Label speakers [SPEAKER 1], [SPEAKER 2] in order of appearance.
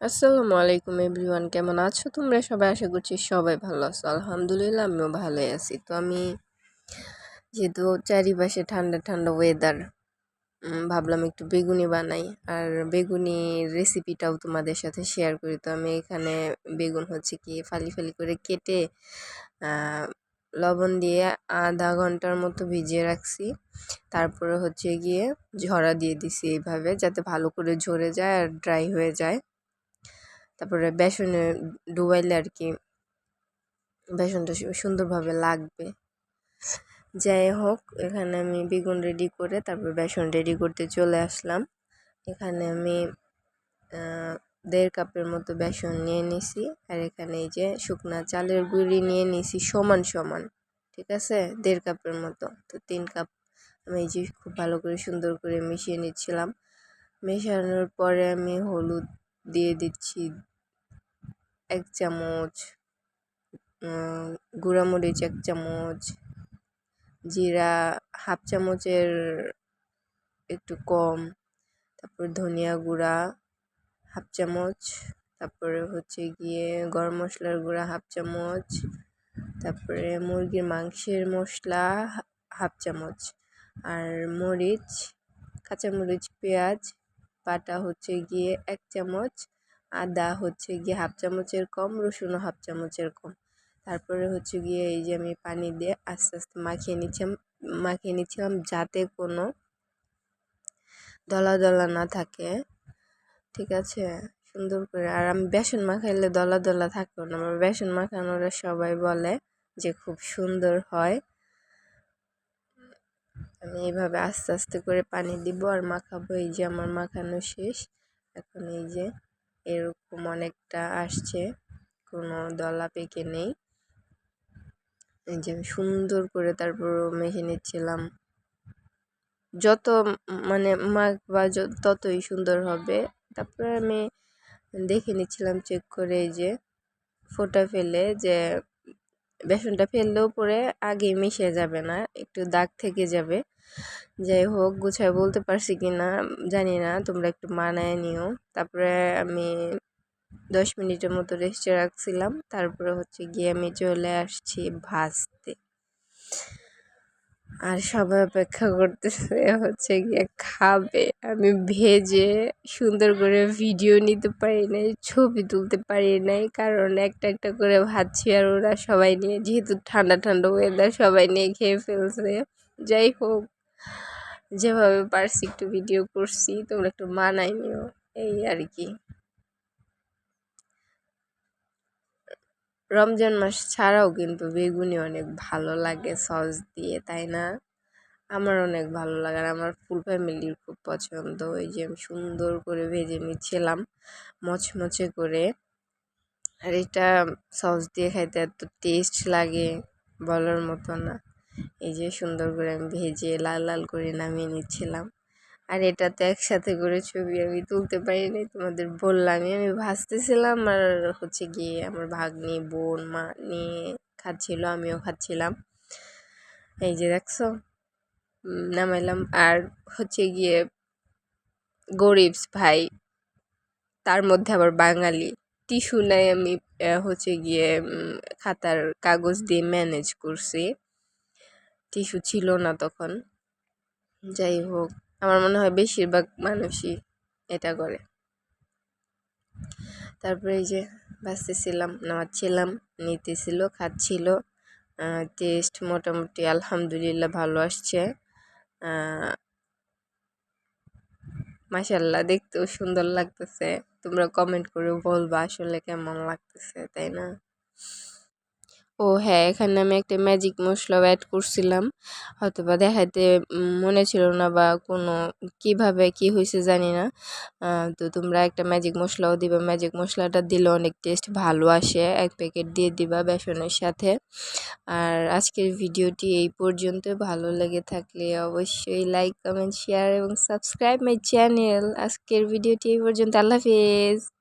[SPEAKER 1] আসসালামু আলাইকুম এভরিওয়ান, কেমন আছো তোমরা? সবাই আশা করছি সবাই ভালো আছো। আলহামদুলিল্লাহ, আমিও ভালোই আছি। তো আমি যেহেতু চারিপাশে ঠান্ডা ঠান্ডা ওয়েদার ভাবলাম একটু বেগুনি বানাই। আর বেগুনি রেসিপিটাও তোমাদের সাথে শেয়ার করি। তো আমি এখানে বেগুন হচ্ছে কি, ফালি ফালি করে কেটে লবণ দিয়ে আধা ঘণ্টার মতো ভিজিয়ে রাখছি। তারপরে হচ্ছে গিয়ে ঝরা দিয়ে দিছি এইভাবে, যাতে ভালো করে ঝরে যায় আর ড্রাই হয়ে যায়। তারপরে বেসনে ডুবাইলে আর কি বেসনটা সুন্দরভাবে লাগবে। যাই হোক, এখানে আমি বেগুন রেডি করে তারপর বেসন রেডি করতে চলে আসলাম। এখানে আমি দেড় কাপের মতো বেসন নিয়ে নিছি। আর এখানে এই যে শুকনা চালের গুঁড়ি নিয়ে নিছি সমান সমান, ঠিক আছে? দেড় কাপের মতো। তো তিন কাপ আমি এই যে খুব ভালো করে সুন্দর করে মিশিয়ে নিচ্ছিলাম। মেশানোর পরে আমি হলুদ দিয়ে দিচ্ছি এক চামচ গুঁড়ামরিচ এক চামচ, জিরা হাফ চামচের একটু কম, তারপর ধনিয়া গুঁড়া হাফ চামচ, তারপরে হচ্ছে গিয়ে গরম মশলার গুঁড়া হাফ চামচ, তারপরে মুরগির মাংসের মশলা হাফ চামচ, আর মরিচ, কাঁচামরিচ, পেঁয়াজ, বাটা হচ্ছে গিয়ে এক চামচ আদা হচ্ছে গিয়ে হাফ চামচের কম, রসুনও হাফ চামচের কম। তারপরে হচ্ছে গিয়ে এই যে আমি পানি দিয়ে আস্তে আস্তে মাখিয়ে নিচ্ছিলাম মাখিয়ে নিচ্ছিলাম যাতে কোনো দলা দলা না থাকে। ঠিক আছে? সুন্দর করে। আর আমি বেসন মাখাইলে দলা দলা থাকবে না আমার বেসন মাখানোরা সবাই বলে যে খুব সুন্দর হয়। আমি এইভাবে আস্তে আস্তে করে পানি দিব আর মাখাবো। এই যে আমার মাখানো শেষ। এখন এই যে এরকম অনেকটা আসছে। কোনো দলা পেকে নেই। এই যে সুন্দর করে তারপর মেখে নিচ্ছিলাম। যত মানে মাখ বা ততই সুন্দর হবে। তারপরে আমি দেখে নিচ্ছিলাম চেক করে যে, ফোটা ফেলে যে বেসনটা ফেললেও পরে আগে মিশে যাবে না, একটু দাগ থেকে যাবে। যাই হোক, গুছায় বলতে পারছি কি না জানি না, তোমরা একটু মানায় নিও। তারপরে আমি দশ মিনিটের মতো রেস্টে রাখছিলাম, তারপরে হচ্ছে গিয়ে আমি চলে আসছি ভাজতে। আর সবাই অপেক্ষা করতেছে হচ্ছে গিয়ে খাবে। আমি ভেজে সুন্দর করে ভিডিও নিতে পারি নাই, ছবি তুলতে পারি নাই, কারণ একটা একটা করে ভাজছি আর ওরা সবাই নিয়ে, যেহেতু ঠান্ডা ঠান্ডা ওয়েদার সবাই নিয়ে খেয়ে ফেলছে। যাই হোক, যেভাবে পারছি একটু ভিডিও করছি, তোমরা একটু মানাই নিও, এই আর কি। রমজান মাস ছাড়াও কিন্তু বেগুনি অনেক ভালো লাগে, সস দিয়ে, তাই না? আমার অনেক ভালো লাগে আর আমার ফুল ফ্যামিলির খুব পছন্দ। ওই যে আমি সুন্দর করে ভেজে নিচ্ছিলাম, মচমচে করে। আর এটা সস দিয়ে খাইতে এত টেস্ট লাগে, বলার মতো না। এই যে সুন্দর করে আমি ভেজে লাল লাল করে নামিয়ে নিচ্ছিলাম। আর এটাতে একসাথে করে ছবি আমি তুলতে পারিনি, তোমাদের বললামই, আমি ভাসতেছিলাম আর হচ্ছে গিয়ে আমার ভাগ্নি, বোন, মা নিয়ে খাচ্ছিল, আমিও খাচ্ছিলাম। এই যে দেখছ নামাইলাম। আর হচ্ছে গিয়ে গরিবস ভাই, তার মধ্যে আবার বাঙালি, টিস্যু নাই আমি হচ্ছে গিয়ে খাতার কাগজ দিয়ে ম্যানেজ করছি। টিস্যু ছিল না তখন। যাই হোক আমার মনে হয় বেশিরভাগ মানুষই এটা করে। তারপরে এই যে বাঁচতেছিলাম, নামাচ্ছিলাম, নিতেছিল, খাচ্ছিল টেস্ট মোটামুটি আলহামদুলিল্লাহ ভালো আসছে। মাসাল্লাহ দেখতেও সুন্দর লাগতেছে। তোমরা কমেন্ট করে বলবা আসলে কেমন লাগতেছে, তাই না? ও হ্যাঁ এখানে আমি একটা ম্যাজিক মশলাও অ্যাড করছিলাম। হয়তো বা দেখাইতে মনে ছিল না বা কোনো কীভাবে কি হয়েছে জানি না। তো তোমরা একটা ম্যাজিক মশলাও দিবা। ম্যাজিক মশলাটা দিলে অনেক টেস্ট ভালো আসে। এক প্যাকেট দিয়ে দিবা বেসনের সাথে। আর আজকের ভিডিওটি এই পর্যন্ত। ভালো লেগে থাকলে অবশ্যই লাইক কমেন্ট শেয়ার এবং সাবস্ক্রাইব মাই চ্যানেল আজকের ভিডিওটি এই পর্যন্ত। আল্লাহ হাফিজ।